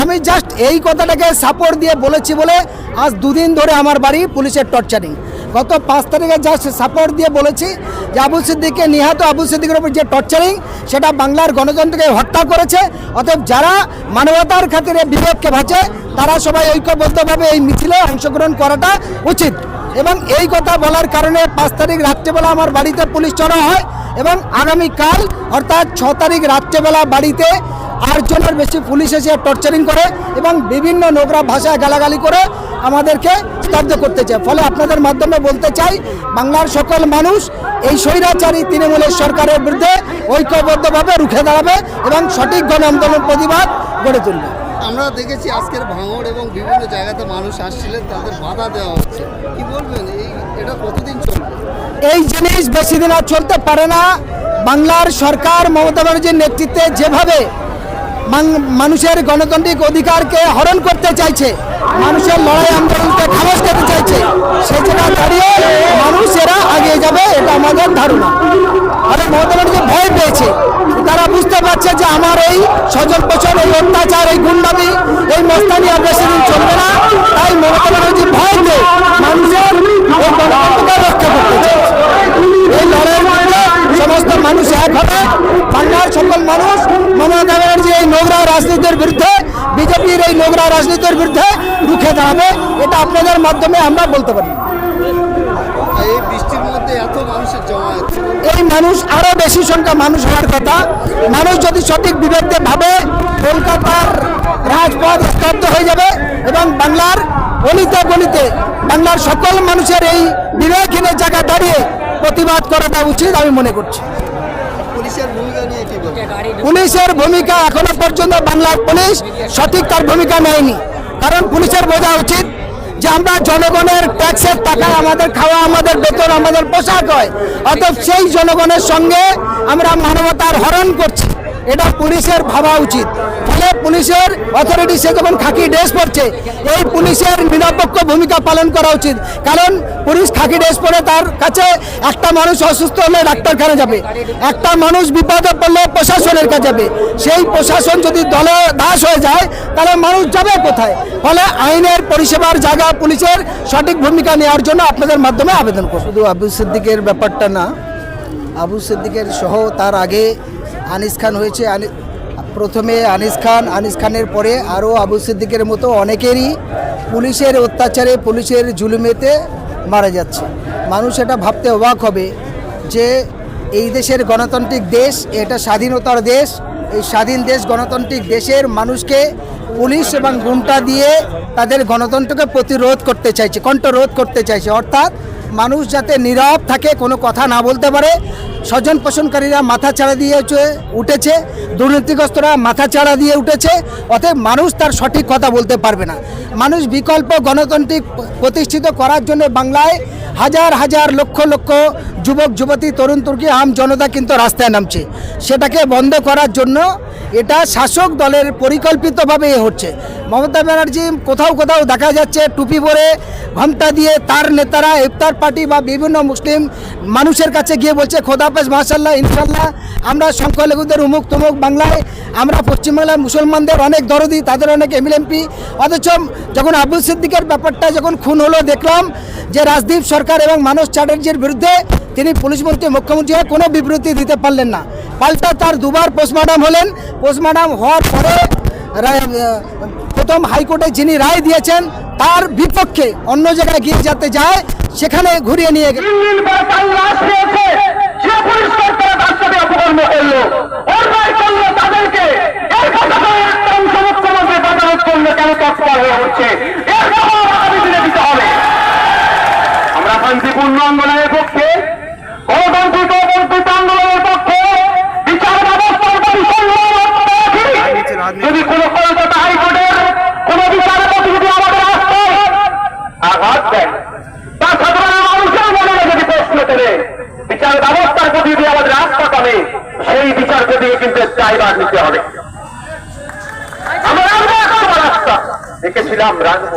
আমি জাস্ট এই কথাটাকে সাপোর্ট দিয়ে বলেছি বলে আজ দুদিন ধরে আমার বাড়ি পুলিশের টর্চারিং গত পাঁচ তারিখে জাস্ট সাপোর্ট দিয়ে বলেছি যে আবু সিদ্দিককে, নিহত আবু সিদ্দিকের উপর যে টর্চারিং সেটা বাংলার গণতন্ত্রকে হত্যা করেছে। অতএব যারা মানবতার খাতিরে বিবেককে ভাঁচে তারা সবাই ঐক্যবদ্ধভাবে এই মিছিলে অংশগ্রহণ করাটা উচিত। এবং এই কথা বলার কারণে পাঁচ তারিখ রাত্রেবেলা আমার বাড়িতে পুলিশ চড়া হয় এবং আগামীকাল অর্থাৎ ছ তারিখ রাত্রেবেলা বাড়িতে আটজনের বেশি পুলিশ এসে টর্চারিং করে এবং বিভিন্ন নোংরা ভাষায় গালাগালি করে আমাদেরকে স্তব্ধ করতে চায় ফলে আপনাদের মাধ্যমে বলতে চাই বাংলার সকল মানুষ এই স্বৈরাচারী তৃণমূলের সরকারের বিরুদ্ধে ঐক্যবদ্ধভাবে রুখে দাঁড়াবে এবং সঠিক গণ আন্দোলন প্রতিবাদ গড়ে তুলবে। আমরা দেখেছি আজকের ভাঙড় এবং বিভিন্ন জায়গাতে মানুষ আসছিলেন তাদের বাধা দেওয়া হচ্ছে। কি বলবেন? এই এটা কতদিন চলবে? এই জিনিস বেশি দিন আর চলতে পারে না। বাংলার সরকার মমতা ব্যানার্জির নেতৃত্বে যেভাবে মানুষের গণতান্ত্রিক অধিকারকে হরণ করতে চাইছে। মানুষের লড়াই আন্দোলনকে খামোশ করতে চাইছে। জায়গা দাঁড়িয়ে মানুষ এরা আগিয়ে যাবে, এটা আমাদের ধারণা। আর মমতা ব্যানার্জি ভয় পেয়েছে। তারা বুঝতে পারছে যে আমার এই স্বজন পোষণ, এই অত্যাচার, এই গুন্ডামি, এই মস্তানি আর বেশি চলবে না। তাই মমতা ব্যানার্জি ভয়তে মানুষের এই গণতন্ত্রকে রক্ষা করতে চাইছে। এই লড়াইয়ের মধ্যে সমস্ত মানুষ এক হবে। বাংলার সকল মানুষ মমতা রাজনীতির বিরুদ্ধে বিজেপির এই নোংরা রাজনীতির বিরুদ্ধে রুখে দাঁড়াবে এটা আপনাদের মাধ্যমে আমরা বলতে পারি। এই মানুষ আরও বেশি সংখ্যা মানুষ হওয়ার কথা। মানুষ যদি সঠিক বিবেকতে ভাবে কলকাতার রাজপথ স্তব্ধ হয়ে যাবে এবং বাংলার অলিতে গলিতে বাংলার সকল মানুষের এই বিবেকহীনের জায়গা দাঁড়িয়ে প্রতিবাদ করাটা উচিত আমি মনে করছি। পুলিশের ভূমিকা এখনও পর্যন্ত বাংলার পুলিশ সঠিক তার ভূমিকা নেয়নি। কারণ পুলিশের বোঝা উচিত যে আমরা জনগণের ট্যাক্সের টাকা, আমাদের খাওয়া, আমাদের বেতন, আমাদের পোশাক হয়। অতএব সেই জনগণের সঙ্গে আমরা মানবতার হরণ করছি। এটা পুলিশের ভাবা উচিত। পুলিশের অথরিটি সে যখন খাকি ড্রেস পরছে। এই পুলিশের নিরপেক্ষ ভূমিকা পালন করা উচিত। কারণ পুলিশ খাকি ড্রেস পরে তার কাছে একটা মানুষ অসুস্থ হলে ডাক্তারখানা যাবে। একটা মানুষ বিপদে পড়লে প্রশাসনের কাছে যাবে। সেই প্রশাসন যদি দলে দাস হয়ে যায়, তাহলে মানুষ যাবে কোথায়? ফলে আইনের পরিষেবার জায়গা পুলিশের সঠিক ভূমিকা নেওয়ার জন্য আপনাদের মাধ্যমে আবেদন করব। শুধু আবু সিদ্দিকের ব্যাপারটা না, আবু সিদ্দিকের সহ তার আগে আনিস খান হয়েছে। প্রথমে আনিস খান, আনিস খানের পরে আরও আবু সিদ্দিকের মতো অনেকেরই পুলিশের অত্যাচারে পুলিশের জুলুমেতে মারা যাচ্ছে। মানুষ এটা ভাবতে অবাক হবে যে এই দেশের গণতান্ত্রিক দেশ, এটা স্বাধীনতার দেশ, এই স্বাধীন দেশ গণতান্ত্রিক দেশের মানুষকে পুলিশ এবং গুন্টা দিয়ে তাদের গণতন্ত্রকে প্রতিরোধ করতে চাইছে, কণ্ঠরোধ করতে চাইছে। অর্থাৎ মানুষ যাতে নীরব থাকে, কোনো কথা না বলতে পারে স্বজন পোষণকারীরা মাথা চাড়া দিয়ে উঠেছে, দুর্নীতিগ্রস্তরা মাথা চাড়া দিয়ে উঠেছে, অতএব মানুষ তার সঠিক কথা বলতে পারবে না। মানুষ বিকল্প গণতান্ত্রিক প্রতিষ্ঠিত করার জন্য বাংলায় হাজার হাজার লক্ষ লক্ষ যুবক, যুবতী, তরুণ তুর্কি আম জনতা কিন্তু রাস্তায় নামছে। সেটাকে বন্ধ করার জন্য এটা শাসক দলের পরিকল্পিতভাবে হচ্ছে। মমতা ব্যানার্জি কোথাও কোথাও দেখা যাচ্ছে টুপি পরে ঘমটা দিয়ে তার নেতারা, ইফতার পার্টি বা বিভিন্ন মুসলিম মানুষের কাছে গিয়ে বলছে খোদাফেজ মাসাল্লাহ ইনশাল্লাহ আমরা সংখ্যালঘুদের উমুক তুমুক বাংলায়, আমরা পশ্চিমবাংলার মুসলমানদের অনেক দরদি, তাদের অনেক এমএলএমপি। অথচ যখন আবুল সিদ্দিকের ব্যাপারটা যখন খুন হলো, দেখলাম যে রাজদীপ সরকার এবং মানস চ্যাটার্জির বিরুদ্ধে তিনি পুলিশ মন্ত্রী মুখ্যমন্ত্রী হয়ে কোনো বিবৃতি দিতে পারলেন না। পাল্টা তার দুবার পোস্টমর্টম হলেন। পোস্টমর্টম হওয়ার পরে প্রথম হাইকোর্টে যিনি রায় দিয়েছেন, তার বিপক্ষে অন্য জায়গায় গিয়ে যাতে যায়, সেখানে ঘুরিয়ে নিয়ে গেল। শান্তিপূর্ণ আন্দোলনের পক্ষে, গণতান্ত্রিক ও আন্দোলনের পক্ষে, বিচার ব্যবস্থার প্রতি যদি কোনো কলকাতা হাইকোর্টের কোন বিচারপতি যদি আমাদের রাস্তায় আঘাত দেয় তা সাধারণ মানুষের মনে যদি প্রশ্ন তোলে, বিচার ব্যবস্থার প্রতি যদি আমাদের আস্থা কমে সেই বিচার বিচারপতিকে কিন্তু দায়ভার নিতে হবে। আমরা রাস্তা। দেখেছিলাম রাখব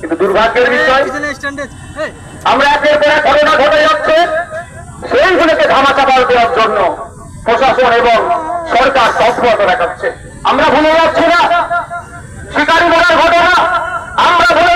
কিন্তু দুর্ভাগ্যের বিষয় আমরা একের পর ঘটনা ঘটে যাচ্ছে। সেইগুলোকে ধামাচাপাল দেওয়ার জন্য প্রশাসন এবং সরকার তৎপরতা দেখাচ্ছে। আমরা ভুলে যাচ্ছি না। শিকারী মারার ঘটনা আমরা ভুলে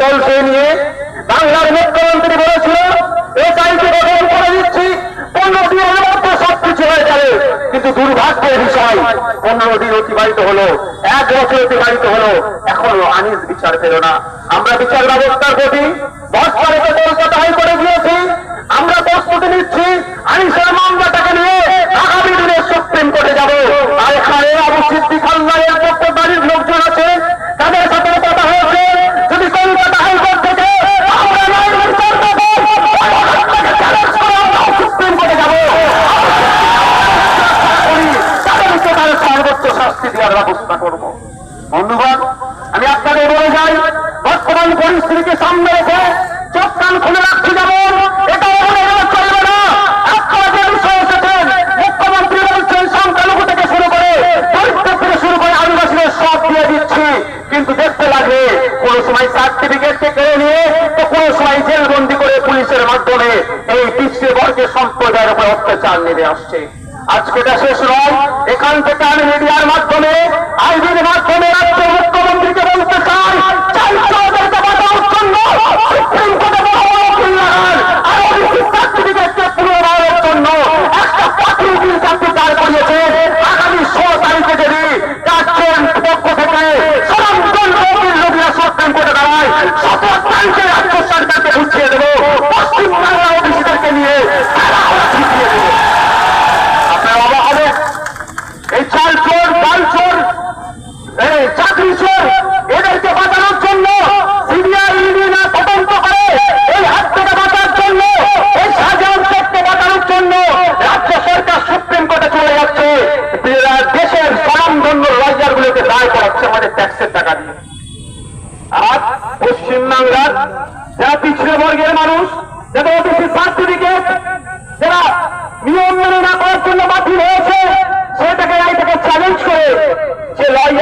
তলসে নিয়ে বাংলার মুখ্যমন্ত্রী বলেছিল এসআইকে গঠন করে দিচ্ছি পনেরো দিনের মধ্যে সবকিছু হয়ে যাবে। কিন্তু দুর্ভাগ্যের বিষয় পনেরো দিন অতিবাহিত হলো, এক বছর অতিবাহিত হলো, এখনও আনিস বিচার পেল না। আমরা বিচার ব্যবস্থার প্রতি বছরে কলকাতা হাইকোর্টে গিয়েছি, আমরা প্রস্তুতি নিচ্ছি, আনিসের মামলাটাকে নিয়ে আগামী দিনে সুপ্রিম কোর্টে যাব আর এখানে আবু সিদ্দিক আল্লাহের পক্ষ বাড়ির লোকজন আছে তাদের সাথে কথা হয়েছে যদি কলকাতা হাইকোর্ট থেকে আমরা ন্যায় বিচার পাবো, তাকে চ্যালেঞ্জ করে আমরা সুপ্রিম কোর্টে যাব করি, তাদেরকে তাদের সর্বোচ্চ শাস্তি দেওয়ার ব্যবস্থা করব। বন্ধুগণ, আমি আপনাদের বলে যাই, বর্তমান পরিস্থিতিকে সামনে রেখে চোখ কান খুলে রাখছি যেমন এটা চলবে না কিন্তু দেখতে লাগে সময় পুলিশের সম্প্রদায়ের উপর অত্যাচার নেমে আসছে। আজকে এটা শেষ নয় এখান থেকে আমি মিডিয়ার মাধ্যমে আইবির হচ্ছে আমাদের ট্যাক্সের টাকা দিয়ে। আজ পশ্চিমবাংলার যারা পিছিয়ে বর্গের মানুষ, যাদের ওবিসি সার্টিফিকেট যারা নিয়ম মেনে না করার জন্য বাতিল হয়েছে, সেটাকে আইটাকে চ্যালেঞ্জ করে যে লড়াই